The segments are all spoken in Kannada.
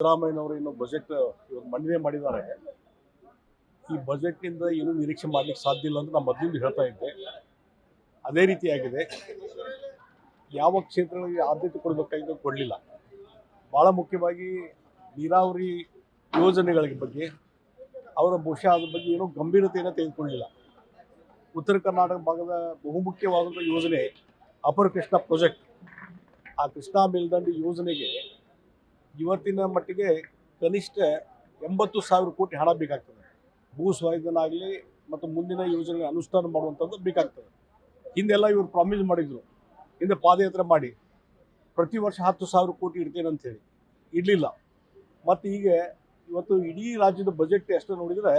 ಸಿದ್ದರಾಮಯ್ಯನವರು ಏನು ಬಜೆಟ್ ಇವರು ಮಂಡನೆ ಮಾಡಿದ್ದಾರೆ. ಈ ಬಜೆಟ್ನಿಂದ ಏನು ನಿರೀಕ್ಷೆ ಮಾಡ್ಲಿಕ್ಕೆ ಸಾಧ್ಯ ಇಲ್ಲ ಅಂತ ನಾನು ಮೊದಲಿಂದ ಹೇಳ್ತಾ ಇದ್ದೆ. ಅದೇ ರೀತಿಯಾಗಿದೆ. ಯಾವ ಕ್ಷೇತ್ರಗಳಿಗೆ ಆದ್ಯತೆ ಕೊಡಬೇಕಾಗಿದ್ದು ಕೊಡಲಿಲ್ಲ. ಭಾಳ ಮುಖ್ಯವಾಗಿ ನೀರಾವರಿ ಯೋಜನೆಗಳ ಬಗ್ಗೆ, ಅವರ ಬಹುಶಃ ಅದ್ರ ಬಗ್ಗೆ ಏನೋ ಗಂಭೀರತೆಯನ್ನು ತೆಗೆದುಕೊಳ್ಳಿಲ್ಲ. ಉತ್ತರ ಕರ್ನಾಟಕ ಭಾಗದ ಬಹುಮುಖ್ಯವಾದಂಥ ಯೋಜನೆ ಅಪರ ಕೃಷ್ಣ ಪ್ರಾಜೆಕ್ಟ್. ಆ ಕೃಷ್ಣಾ ಮೇಲ್ದಂಡಿ ಯೋಜನೆಗೆ ಇವತ್ತಿನ ಮಟ್ಟಿಗೆ ಕನಿಷ್ಠ ಎಂಬತ್ತು ಸಾವಿರ ಕೋಟಿ ಹಣ ಬೇಕಾಗ್ತದೆ. ಭೂ ಸ್ವಾಧೀನಾಗಲಿ ಮತ್ತು ಮುಂದಿನ ಯೋಜನೆ ಅನುಷ್ಠಾನ ಮಾಡುವಂಥದ್ದು ಬೇಕಾಗ್ತದೆ. ಹಿಂದೆಲ್ಲ ಇವರು ಪ್ರಾಮಿಸ್ ಮಾಡಿದರು. ಹಿಂದೆ ಪಾದಯಾತ್ರೆ ಮಾಡಿ. ಪ್ರತಿ ವರ್ಷ ಹತ್ತು ಸಾವಿರ ಕೋಟಿ ಇಡ್ತೇನೆ ಅಂತೇಳಿ ಇಡಲಿಲ್ಲ. ಮತ್ತು ಈಗ ಇವತ್ತು ಇಡೀ ರಾಜ್ಯದ ಬಜೆಟ್ ಎಷ್ಟು ನೋಡಿದರೆ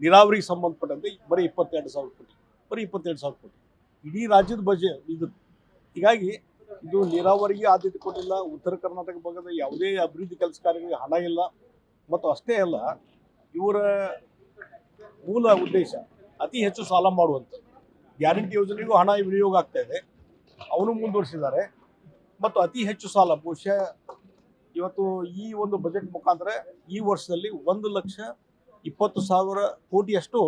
ನೀರಾವರಿಗೆ ಸಂಬಂಧಪಟ್ಟಂತೆ ಬರೀ ಇಪ್ಪತ್ತೆರಡು ಸಾವಿರ ಕೋಟಿ. ಬರೀ ಇಪ್ಪತ್ತೆರಡು ಸಾವಿರ ಕೋಟಿ. ಇಡೀ ರಾಜ್ಯದ ಬಜೆಟ್ ಇದು. ಹೀಗಾಗಿ ಇದು ನೀರಾವರಿಗೆ ಆದ್ಯತೆ ಕೊಟ್ಟಿಲ್ಲ, ಉತ್ತರ ಕರ್ನಾಟಕ ಭಾಗದ ಯಾವುದೇ ಅಭಿವೃದ್ಧಿ ಕೆಲಸ ಕಾರ್ಯಗಳಿಗೆ ಹಣ ಇಲ್ಲ. ಮತ್ತು ಅಷ್ಟೇ ಅಲ್ಲ, ಇವರ ಮೂಲ ಉದ್ದೇಶ ಅತಿ ಹೆಚ್ಚು ಸಾಲ ಮಾಡುವಂಥ ಗ್ಯಾರಂಟಿ ಯೋಜನೆಗೂ ಹಣ ವಿನಿಯೋಗ ಆಗ್ತಾ ಇದೆ. ಅವನು ಮುಂದುವರಿಸಿದ್ದಾರೆ. ಮತ್ತು ಅತಿ ಹೆಚ್ಚು ಸಾಲ, ಬಹುಶಃ ಇವತ್ತು ಈ ಒಂದು ಬಜೆಟ್ ಮುಖಾಂತರ ಈ ವರ್ಷದಲ್ಲಿ ಒಂದು ಲಕ್ಷ ಇಪ್ಪತ್ತು ಸಾವಿರ ಕೋಟಿಯಷ್ಟು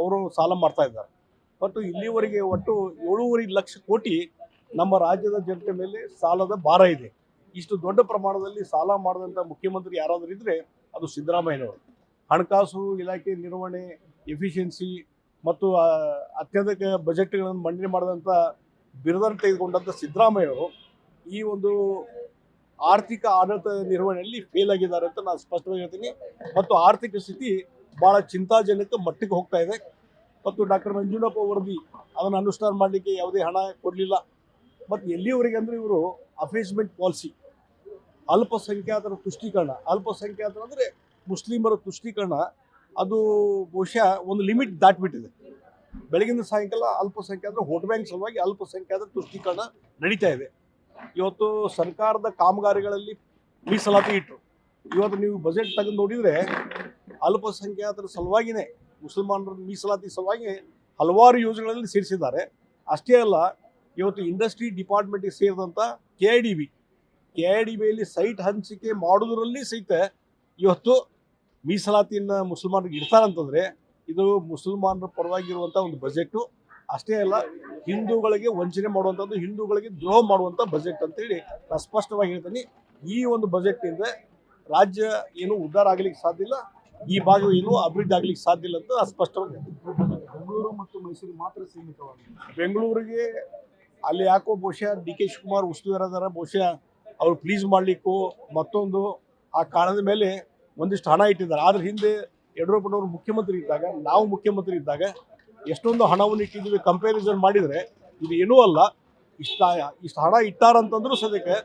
ಅವರು ಸಾಲ ಮಾಡ್ತಾ ಇದ್ದಾರೆ. ಮತ್ತು ಇಲ್ಲಿವರೆಗೆ ಒಟ್ಟು ಏಳೂವರೆ ಲಕ್ಷ ಕೋಟಿ ನಮ್ಮ ರಾಜ್ಯದ ಜನತೆ ಮೇಲೆ ಸಾಲದ ಭಾರ ಇದೆ. ಇಷ್ಟು ದೊಡ್ಡ ಪ್ರಮಾಣದಲ್ಲಿ ಸಾಲ ಮಾಡಿದಂಥ ಮುಖ್ಯಮಂತ್ರಿ ಯಾರಾದರೂ ಇದ್ದರೆ ಅದು ಸಿದ್ದರಾಮಯ್ಯನವರು. ಹಣಕಾಸು ಇಲಾಖೆ ನಿರ್ವಹಣೆ, ಎಫಿಷಿಯನ್ಸಿ ಮತ್ತು ಅತ್ಯಧಿಕ ಬಜೆಟ್ಗಳನ್ನು ಮಂಡನೆ ಮಾಡಿದಂಥ ಬಿರುದನ್ನು ತೆಗೆದುಕೊಂಡಂಥ ಸಿದ್ದರಾಮಯ್ಯವರು ಈ ಒಂದು ಆರ್ಥಿಕ ಆಡಳಿತ ನಿರ್ವಹಣೆಯಲ್ಲಿ ಫೇಲ್ ಆಗಿದ್ದಾರೆ ಅಂತ ನಾನು ಸ್ಪಷ್ಟವಾಗಿ ಹೇಳ್ತೀನಿ. ಮತ್ತು ಆರ್ಥಿಕ ಸ್ಥಿತಿ ಭಾಳ ಚಿಂತಾಜನಕ ಮಟ್ಟಿಗೆ ಹೋಗ್ತಾ ಇದೆ. ಮತ್ತು ಡಾಕ್ಟರ್ ಮಂಜುನಪ್ಪ ವರದಿ ಅದನ್ನು ಅನುಷ್ಠಾನ ಮಾಡಲಿಕ್ಕೆ ಯಾವುದೇ ಹಣ ಕೊಡಲಿಲ್ಲ. ಮತ್ತು ಎಲ್ಲಿವರೆಗೆ ಅಂದರೆ ಇವರು ಅಫೇಸ್ಮೆಂಟ್ ಪಾಲಿಸಿ. ಅಲ್ಪಸಂಖ್ಯಾತರ ತುಷ್ಟೀಕರಣ. ಅಲ್ಪಸಂಖ್ಯಾತರ ಅಂದರೆ ಮುಸ್ಲಿಮರ ತುಷ್ಟೀಕರಣ. ಅದು ಬಹುಶಃ ಒಂದು ಲಿಮಿಟ್ ದಾಟ್ಬಿಟ್ಟಿದೆ. ಬೆಳಗಿನ ಸಾಯಂಕಾಲ ಅಲ್ಪಸಂಖ್ಯಾತರು ವೋಟ್ ಬ್ಯಾಂಕ್ ಸಲುವಾಗಿ ಅಲ್ಪಸಂಖ್ಯಾತರ ತುಷ್ಟೀಕರಣ ನಡೀತಾ ಇದೆ. ಇವತ್ತು ಸರ್ಕಾರದ ಕಾಮಗಾರಿಗಳಲ್ಲಿ ಮೀಸಲಾತಿ ಇಟ್ಟರು ಇವತ್ತು ನೀವು ಬಜೆಟ್ ತೆಗೆದು ನೋಡಿದರೆ ಅಲ್ಪಸಂಖ್ಯಾತರ ಸಲುವಾಗಿನೇ ಮುಸಲ್ಮಾನರ ಮೀಸಲಾತಿ ಸಲುವಾಗಿ ಹಲವಾರು ಯೋಜನೆಗಳಲ್ಲಿ ಸೇರಿಸಿದ್ದಾರೆ. ಅಷ್ಟೇ ಅಲ್ಲ ಇವತ್ತು ಇಂಡಸ್ಟ್ರಿ ಡಿಪಾರ್ಟ್ಮೆಂಟ್ಗೆ ಸೇರಿದಂಥ K I D B K I D ಬಿಯಲ್ಲಿ site ಹಂಚಿಕೆ ಮಾಡೋದ್ರಲ್ಲಿ ಸಹಿತ ಇವತ್ತು ಮೀಸಲಾತಿಯನ್ನು ಮುಸಲ್ಮಾನರಿಗೆ ಇಡ್ತಾರಂತಂದರೆ ಇದು ಮುಸಲ್ಮಾನರ ಪರವಾಗಿರುವಂಥ ಒಂದು ಬಜೆಟು ಅಷ್ಟೇ ಅಲ್ಲ ಹಿಂದೂಗಳಿಗೆ ವಂಚನೆ ಮಾಡುವಂಥದ್ದು ಹಿಂದೂಗಳಿಗೆ ದ್ರೋಹ ಮಾಡುವಂಥ ಬಜೆಟ್ ಅಂತೇಳಿ ನಾನು ಸ್ಪಷ್ಟವಾಗಿ ಹೇಳ್ತೀನಿ. ಈ ಒಂದು ಬಜೆಟ್ನಿಂದ ರಾಜ್ಯ ಏನು ಉದ್ಧಾರ ಆಗಲಿಕ್ಕೆ ಸಾಧ್ಯ ಇಲ್ಲ ಈ ಭಾಗ ಏನು ಅಭಿವೃದ್ಧಿ ಆಗ್ಲಿಕ್ಕೆ ಸಾಧ್ಯ ಇಲ್ಲ ಅಂತ ಸ್ಪಷ್ಟವಾಗಿ ಹೇಳ್ತೀನಿ. ಬೆಂಗಳೂರು ಮತ್ತು ಮೈಸೂರು ಮಾತ್ರ ಸೀಮಿತವಾಗಿದೆ. ಬೆಂಗಳೂರಿಗೆ ಅಲ್ಲಿ ಯಾಕೋ ಬಹುಶಃ ಡಿ ಕೆ ಶಿವಕುಮಾರ್ ಉಸ್ತುವಾರದಾರ ಬಹುಶಃ ಅವ್ರು ಪ್ಲೀಸ್ ಮಾಡಲಿಕ್ಕೂ ಮತ್ತೊಂದು ಆ ಕಾರಣದ ಮೇಲೆ ಒಂದಿಷ್ಟು ಹಣ ಇಟ್ಟಿದ್ದಾರೆ. ಆದ್ರೆ ಹಿಂದೆ ಯಡಿಯೂರಪ್ಪನವರು ಮುಖ್ಯಮಂತ್ರಿ ಇದ್ದಾಗ, ನಾವು ಮುಖ್ಯಮಂತ್ರಿ ಇದ್ದಾಗ ಎಷ್ಟೊಂದು ಹಣವನ್ನು ಇಟ್ಟಿದ್ದೀವಿ ಕಂಪ್ಯಾರಿಸನ್ ಮಾಡಿದರೆ ಇದು ಏನೂ ಅಲ್ಲ. ಇಷ್ಟ, ಇಷ್ಟು ಹಣ ಇಟ್ಟಾರಂತಂದ್ರೂ ಸದ್ಯಕ್ಕೆ